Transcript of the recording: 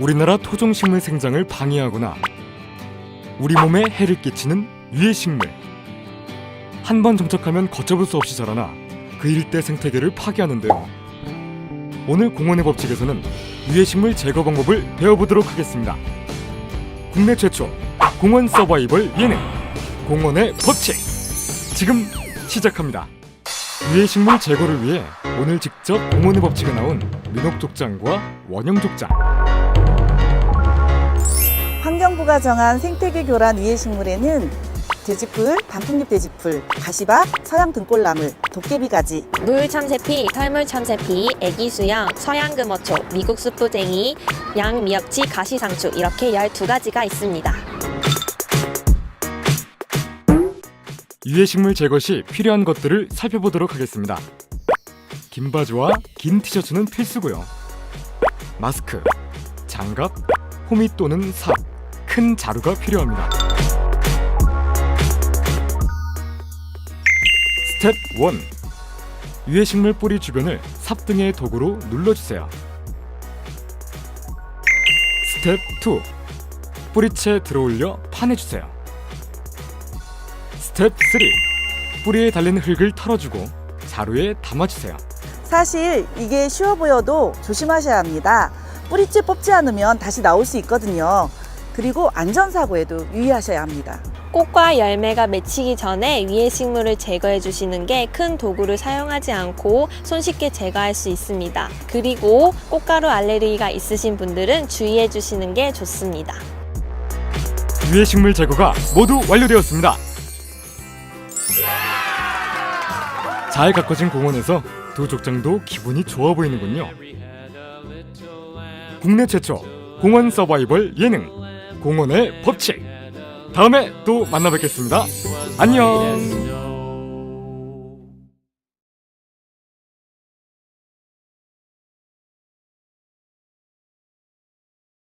우리나라 토종식물 생장을 방해하거나 우리 몸에 해를 끼치는 유해식물. 한 번 정착하면 걷잡을 수 없이 자라나 그 일대 생태계를 파괴하는데요. 오늘 공원의 법칙에서는 유해식물 제거 방법을 배워보도록 하겠습니다. 국내 최초 공원 서바이벌 예능 공원의 법칙 지금 시작합니다. 유해식물 제거를 위해 오늘 직접 공원의 법칙에 나온 민옥족장과 원형족장 환경부가 정한 생태계 교란 이해식물에는 돼지풀, 단풍잎 돼지풀, 가시박, 서양 등골나물, 도깨비 가지, 물참새피, 털물참새피, 애기수양, 서양금어초, 미국 숯부쟁이, 양미역치, 가시상추 이렇게 12가지가 있습니다. 유해식물 제거 시 필요한 것들을 살펴보도록 하겠습니다. 긴 바지와 긴 티셔츠는 필수고요. 마스크, 장갑, 호미 또는 삽, 큰 자루가 필요합니다. 스텝 1. 유해 식물 뿌리 주변을 삽 등의 도구로 눌러주세요. 스텝 2. 뿌리채 들어올려 파내주세요. 스텝 3. 뿌리에 달린 흙을 털어주고 자루에 담아주세요. 사실 이게 쉬워 보여도 조심하셔야 합니다. 뿌리채 뽑지 않으면 다시 나올 수 있거든요. 그리고 안전사고에도 유의하셔야 합니다. 꽃과 열매가 맺히기 전에 위해 식물을 제거해 주시는 게 큰 도구를 사용하지 않고 손쉽게 제거할 수 있습니다. 그리고 꽃가루 알레르기가 있으신 분들은 주의해 주시는 게 좋습니다. 유해식물 제거가 모두 완료되었습니다. 잘 가꿔진 공원에서 두 족장도 기분이 좋아 보이는군요. 국내 최초 공원 서바이벌 예능 공원의 법칙. 다음에 또 만나 뵙겠습니다. 안녕.